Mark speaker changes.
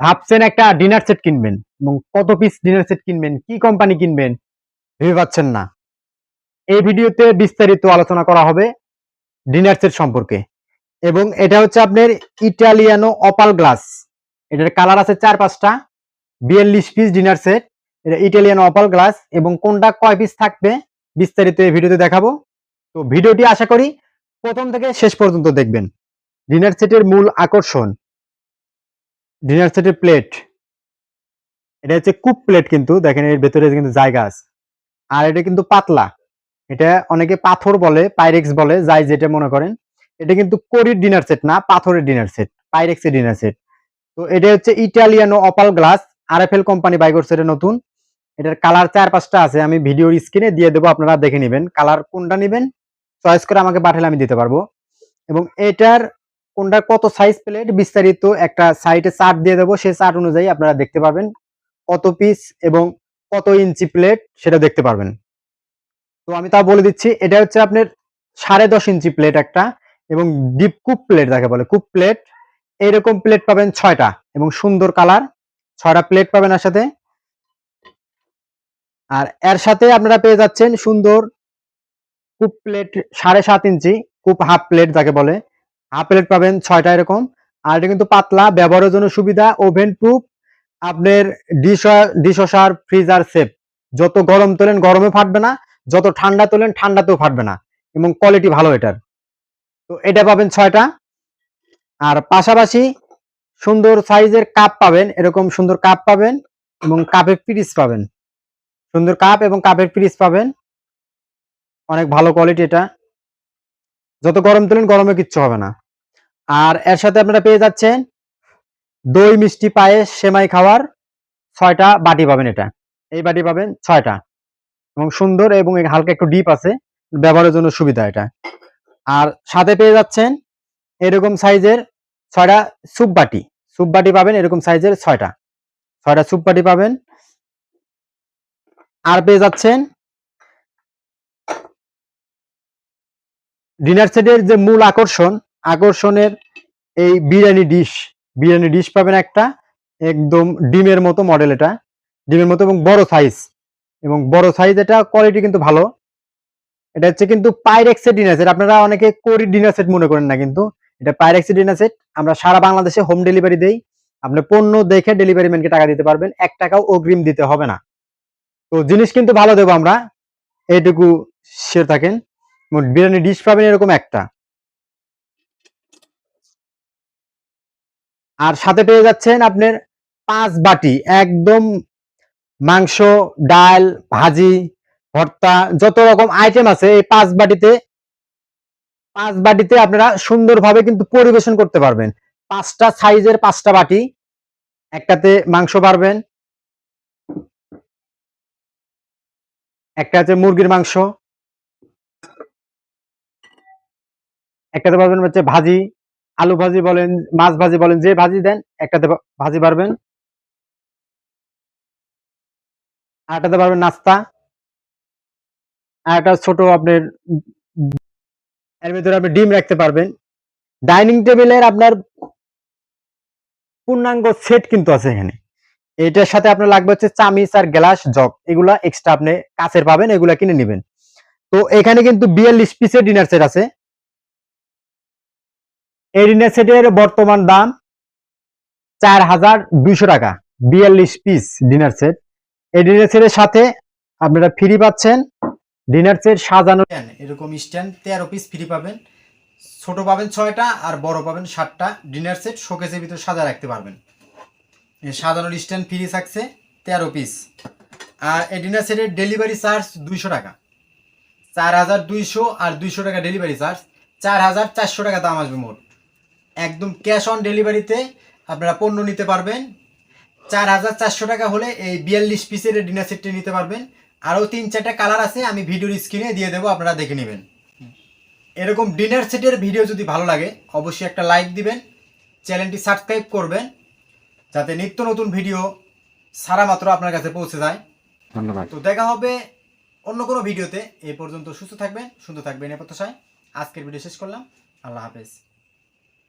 Speaker 1: ভাবছেন একটা dinner set কিনবেন এবং কত পিস ডিনার সেট কিনবেন, কি কোম্পানি কিনবেন, ভেবে পাচ্ছেন না। এই ভিডিওতে বিস্তারিত আলোচনা করা হবে ডিনার সেট সম্পর্কে। এবং এটা হচ্ছে আপনার ইটালিয়ানো অপাল গ্লাস এটার কালার আছে চার পাঁচটা, বিয়াল্লিশ পিস ডিনার সেট এটা ইটালিয়ান অপাল গ্লাস এবং কোনটা কয় পিস থাকবে বিস্তারিত এই ভিডিওতে দেখাবো। তো ভিডিওটি আশা করি প্রথম থেকে শেষ পর্যন্ত দেখবেন। ডিনার সেটের মূল আকর্ষণ। ডিনার সেটের প্লেট এটা হচ্ছে কুপ প্লেট কিন্তু, দেখেন এর ভেতরে কিন্তু জায়গা আছে। আর এটা কিন্তু পাতলা, এটা অনেকে পাথর বলে পাইরেক্স বলে, যাই যেটা মনে করেন। এটা কিন্তু করির ডিনার সেট না, পাথরের ডিনার সেট পাইরেক্সের ডিনার সেট তো এটা হচ্ছে ইটালিয়ান ও অপাল গ্লাস আর এফ এল কোম্পানি বাই করছে নতুন। এটার কালার চার পাঁচটা আছে, আমি ভিডিওর স্ক্রিনে দিয়ে দেবো, আপনারা দেখে নেবেন। কালার কোনটা নেবেন? চয়েস করে আমাকে পাঠালে আমি দিতে পারব। এবং এটার কোনটার কত সাইজ প্লেট বিস্তারিত একটা সাইটে চার্ট দিয়ে দেবো। সেই চার্ট অনুযায়ী আপনারা দেখতে পাবেন কত পিস এবং কত ইঞ্চি প্লেট সেটা দেখতে পারবেন। তো আমি তা বলে দিচ্ছি, এটা হচ্ছে আপনার সাড়ে দশ ইঞ্চি প্লেট একটা এবং ডিপ কুপ প্লেট যাকে বলে কুপ প্লেট এইরকম প্লেট পাবেন ছয়টা এবং সুন্দর কালার ছয়টা প্লেট পাবেন এর সাথে আর এর সাথে আপনারা পেয়ে যাচ্ছেন সুন্দর কুপ প্লেট সাড়ে সাত ইঞ্চি কুপ হাফ প্লেট যাকে বলে। প্লেট পাবেন, ছয়টা এরকম। আর এটা কিন্তু পাতলা, ব্যবহারের জন্য সুবিধা ওভেন প্রুফ আপনার ডিশ ডিশওয়াশার ফ্রিজার সেফ যত গরম তোলেন, গরমে ফাটবে না, যত ঠান্ডা তোলেন, ঠান্ডাতেও ফাটবে না, এবং কোয়ালিটি ভালো এটার। তো এটা পাবেন ছয়টা। আর পাশাপাশি সুন্দর সাইজের কাপ পাবেন, এরকম সুন্দর কাপ পাবেন, এবং কাপের পিরিস পাবেন। সুন্দর কাপ এবং কাপের পিরিস পাবেন। অনেক ভালো কোয়ালিটি এটা। যত গরম তোলেন গরমে কিচ্ছু হবে না। আর এর সাথে আপনারা পেয়ে যাচ্ছেন দই মিষ্টি পায়েস সেমাই খাওয়ার ছয়টা বাটি পাবেন এটা। এই বাটি পাবেন ছয়টা। এবং সুন্দর এবং হালকা একটু ডিপ আছে, ব্যবহারের জন্য সুবিধা এটা। আর সাথে পেয়ে যাচ্ছেন এরকম সাইজের ছয়টা সুপ বাটি। সুপ বাটি পাবেন এরকম সাইজের ছয়টা। ছয়টা সুপ বাটি পাবেন। আর পেয়ে যাচ্ছেন ডিনার সেটের যে মূল আকর্ষণ, আকর্ষণের এই বিরিয়ানি ডিশ বিরিয়ানি ডিশ পাবেন একটা একদম ডিমের মতো মডেল এটা। ডিমের মতো এবং বড় সাইজ এবং বড় সাইজ এটা কোয়ালিটি কিন্তু ভালো। এটা হচ্ছে কিন্তু পাইরেক্সের ডিনার সেট আপনারা অনেকে কোরি ডিনার সেট মনে করেন না কিন্তু। এটা পাইরেক্সের ডিনার সেট আমরা সারা বাংলাদেশে হোম ডেলিভারি দেই। আপনি পণ্য দেখে ডেলিভারি ম্যানকে টাকা দিতে পারবেন। এক টাকাও অগ্রিম দিতে হবে না। তো জিনিস কিন্তু ভালো দেবো আমরা। এটুকু সে থাকেন। বিরিয়ানি ডিশ পাবেন এরকম একটা। আর সাথে পেয়ে যাচ্ছেন আপনার পাঁচ বাটি, একদম মাংস, ডাল, ভাজি, ভর্তা, যত রকম আইটেম আছে, এই পাঁচ বাটিতে পাঁচ বাটিতে আপনারা সুন্দরভাবে কিন্তু পরিবেশন করতে পারবেন। পাঁচটা সাইজের পাঁচটা বাটি, একটাতে মাংস পারবেন, একটা আছে মুরগির মাংস একটাতে পারবেন হচ্ছে ভাজি, আলু ভাজি বলেন, মাছ ভাজি বলেন, যে ভাজি দেন, একটাতে ভাজি পারবেন। আরটাতে পারবেন নাস্তা। আর একটা ছোট আপনার এর ভিতরে আপনি ডিম রাখতে পারবেন। ডাইনিং টেবিলের আপনার পূর্ণাঙ্গ সেট কিন্তু আছে এখানে। এটার সাথে আপনার লাগবে হচ্ছে চামিচ আর গ্লাস জগ। এগুলা এক্সট্রা আপনি কাছের পাবেন, এগুলা কিনে নেবেন। তো এখানে কিন্তু বিয়াল্লিশ পিসের ডিনার সেট আছে। এই সেটের বর্তমান দাম চার হাজার দুইশো টাকা, বিয়াল্লিশ পিস ডিনার সেট এই সেটের সাথে আপনারা ফ্রি পাচ্ছেন। ডিনার সেট সাজানো
Speaker 2: এরকম স্ট্যান্ড তেরো পিস ফ্রি পাবেন। ছোট পাবেন ছয়টা আর বড় পাবেন সাতটা। ডিনার সেট শোকেসের ভিতরে সাজা রাখতে পারবেন। সাজানোর স্ট্যান্ড ফ্রি থাকছে তেরো পিস আর এই ডিনার সেটের ডেলিভারি চার্জ দুইশো টাকা। চার হাজার দুইশো আর দুইশো টাকা ডেলিভারি চার্জ চার হাজার চারশো টাকা দাম আসবে মোট। একদম ক্যাশ অন ডেলিভারিতে আপনারা পণ্য নিতে পারবেন। চার হাজার চারশো টাকা হলে এই বিয়াল্লিশ পিসের ডিনার সেটটি নিতে পারবেন। আরও তিন চারটা কালার আছে আমি ভিডিওর স্ক্রিনে দিয়ে দেবো আপনারা দেখে নেবেন। এরকম ডিনার সেটের ভিডিও যদি ভালো লাগে অবশ্যই একটা লাইক দিবেন চ্যানেলটি সাবস্ক্রাইব করবেন যাতে নিত্য নতুন ভিডিও সারা মাত্র আপনার কাছে পৌঁছে যায়।
Speaker 1: ধন্যবাদ।
Speaker 2: তো দেখা হবে অন্য কোনো ভিডিওতে। এই পর্যন্ত সুস্থ থাকবেন সুন্দর থাকবেন এ প্রত্যাশায়। আজকের ভিডিও শেষ করলাম। আল্লাহ হাফেজ।